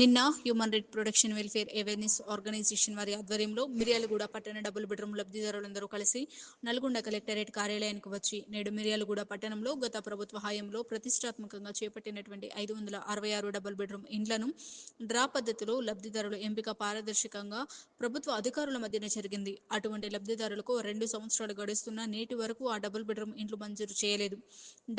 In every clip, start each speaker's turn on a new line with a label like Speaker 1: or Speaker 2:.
Speaker 1: నిన్న human right protection welfare awareness organization వారి ఆధ్వర్యంలో మిర్యాలగూడ పట్టణ డబుల్ బెడ్రూమ్ లబ్ధిదారులందరూ కలిసి నల్గొండ కలెక్టరేట్ కార్యాలయానికి వచ్చి నేడు మిర్యాలగూడ పట్టణంలో గత ప్రభుత్వ హయాంలో ప్రతిష్టాత్మకంగా చేపట్టినటువంటి ఐదు వందల అరవై ఆరు డబుల్ బెడ్రూమ్ ఇండ్లను డ్రా పద్ధతిలో లబ్ధిదారుల ఎంపిక పారదర్శకంగా ప్రభుత్వ అధికారుల మధ్యన జరిగింది. అటువంటి లబ్ధిదారులకు రెండు సంవత్సరాలు గడుస్తున్న నేటి వరకు ఆ డబుల్ బెడ్రూమ్ ఇండ్లు మంజూరు చేయలేదు.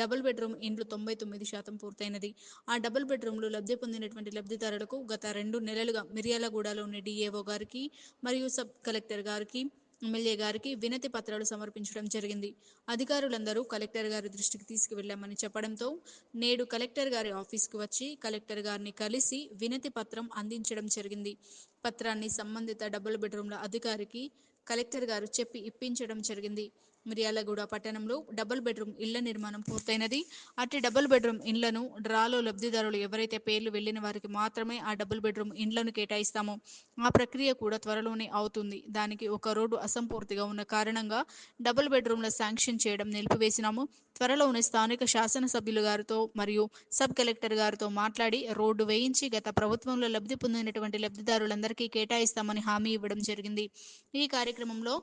Speaker 1: డబుల్ బెడ్రూమ్ ఇండ్లు తొంభై తొమ్మిది శాతం పూర్తయినది. ఆ డబుల్ బెడ్రూమ్లు లబ్ధి పొందినటువంటి లబ్ధిదారులకు గత రెండు నెలలుగా మిర్యాలగూడలోని డిఏఓ గారికి మరియు సబ్ కలెక్టర్ గారికి ఎమ్మెల్యే గారికి వినతి పత్రాలు సమర్పించడం జరిగింది. అధికారులందరూ కలెక్టర్ గారి దృష్టికి తీసుకువెళ్ళామని చెప్పడంతో నేడు కలెక్టర్ గారి ఆఫీస్కు వచ్చి కలెక్టర్ గారిని కలిసి వినతి పత్రం అందించడం జరిగింది. పత్రాన్ని సంబంధిత డబుల్ బెడ్రూమ్ల అధికారికి కలెక్టర్ గారు చెప్పి ఇప్పించడం జరిగింది. మిర్యాలగూడ పట్టణంలో డబుల్ బెడ్రూమ్ ఇళ్ళ నిర్మాణం పూర్తయినది. అట్టి డబుల్ బెడ్రూమ్ ఇండ్లను డ్రాలో లబ్ధిదారులు ఎవరైతే పేర్లు వెళ్ళిన వారికి మాత్రమే ఆ డబుల్ బెడ్రూమ్ ఇండ్లను కేటాయిస్తామో. ఆ ప్రక్రియ కూడా త్వరలోనే అవుతుంది. దానికి ఒక రోడ్డు అసంపూర్తిగా ఉన్న కారణంగా డబుల్ బెడ్రూమ్ల శాంక్షన్ చేయడం నిలిపివేసినాము. త్వరలోనే స్థానిక శాసనసభ్యులు గారితో మరియు సబ్ కలెక్టర్ గారితో మాట్లాడి రోడ్డు వేయించి గత ప్రభుత్వంలో లబ్ధి పొందినటువంటి లబ్ధిదారులందరికీ కేటాయిస్తామని హామీ ఇవ్వడం జరిగింది. ఈ కార్యక్రమంలో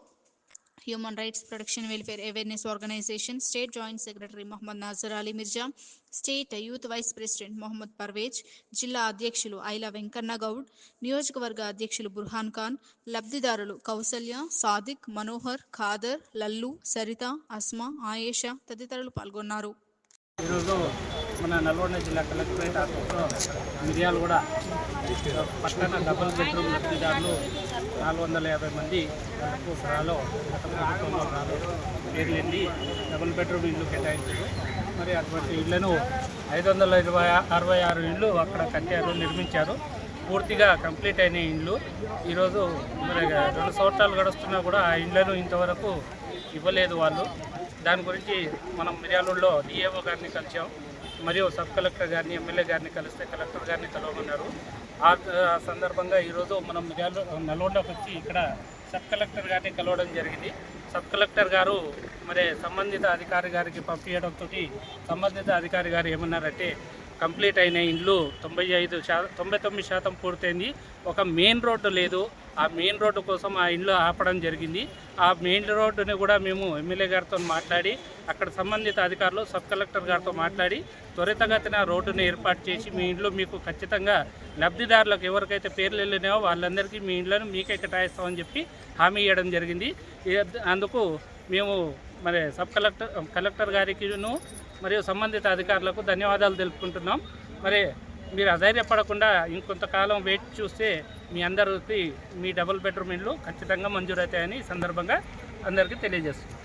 Speaker 1: human rights protection welfare awareness organization state joint secretary Mohammed Nazar Ali Mirza state youth vice president Mohammed Parvez జిల్లా అధ్యక్షులు ఐల వెంకన్న గౌడ్ నియోజకవర్గ అధ్యక్షులు బుర్హాన్ ఖాన్ లబ్ధిదారులు కౌసల్య సాదిక్ మనోహర్ ఖాదర్ లల్లు సరిత అస్మా ఆయేషా తదితరులు పాల్గొన్నారు.
Speaker 2: ఈరోజు మన నల్గొండ జిల్లా కలెక్టరేట్ ఆఫీస్లో మిర్యాలు కూడా పట్టణ డబుల్ బెడ్రూమ్ లబ్ధిదారులు నాలుగు వందల యాభై మంది వరకు డ్రాలో గత ప్రభుత్వంలో డ్రాలో డబుల్ బెడ్రూమ్ ఇల్లు కేటాయించారు. మరి అటువంటి ఇళ్ళను ఐదు వందల ఇరవై అరవై ఆరు ఇళ్ళు అక్కడ కట్టారు నిర్మించారు. పూర్తిగా కంప్లీట్ అయిన ఇండ్లు ఈరోజు మరి రెండు సంవత్సరాలు గడుస్తున్నా కూడా ఆ ఇండ్లను ఇంతవరకు ఇవ్వలేదు వాళ్ళు. దాని గురించి మనం మిర్యాలూరులో డిఏఓ గారిని కలిసాం. మరియు సబ్ కలెక్టర్ గారిని ఎమ్మెల్యే గారిని కలిస్తే కలెక్టర్ గారిని కలవమన్నారు. ఆ ఆ సందర్భంగా ఈరోజు మనం మిర్యాలు నల్గొండకు వచ్చి ఇక్కడ సబ్ కలెక్టర్ గారిని కలవడం జరిగింది. సబ్ కలెక్టర్ గారు మరి సంబంధిత అధికారి గారికి పంపించడంతో సంబంధిత అధికారి గారు ఏమన్నారంటే కంప్లీట్ అయిన ఇండ్లు తొంభై ఐదు శాతం తొంభై తొమ్మిది శాతం పూర్తయింది. ఒక మెయిన్ రోడ్డు లేదు. ఆ మెయిన్ రోడ్డు కోసం ఆ ఇండ్లు ఆపడం జరిగింది. ఆ మెయిన్ రోడ్డుని కూడా మేము ఎమ్మెల్యే గారితో మాట్లాడి అక్కడ సంబంధిత అధికారులు సబ్ కలెక్టర్ గారితో మాట్లాడి త్వరితగతిన రోడ్డుని ఏర్పాటు చేసి మీ ఇండ్లు మీకు ఖచ్చితంగా లబ్ధిదారులకు ఎవరికైతే పేర్లు వెళ్ళినాయో వాళ్ళందరికీ మీ ఇండ్లను మీకే కేటాయిస్తామని చెప్పి హామీ ఇవ్వడం జరిగింది. అందుకు మేము మరి సబ్ కలెక్టర్ కలెక్టర్ గారికిను మరియు సంబంధిత అధికారులకు ధన్యవాదాలు తెలుపుకుంటున్నాం. మరి మీరు అధైర్యపడకుండా ఇంకొంతకాలం వెయిట్ చూస్తే మీ అందరికీ మీ డబుల్ బెడ్రూమ్ ఇండ్లు ఖచ్చితంగా మంజూరవుతాయని సందర్భంగా అందరికీ తెలియజేస్తున్నాం.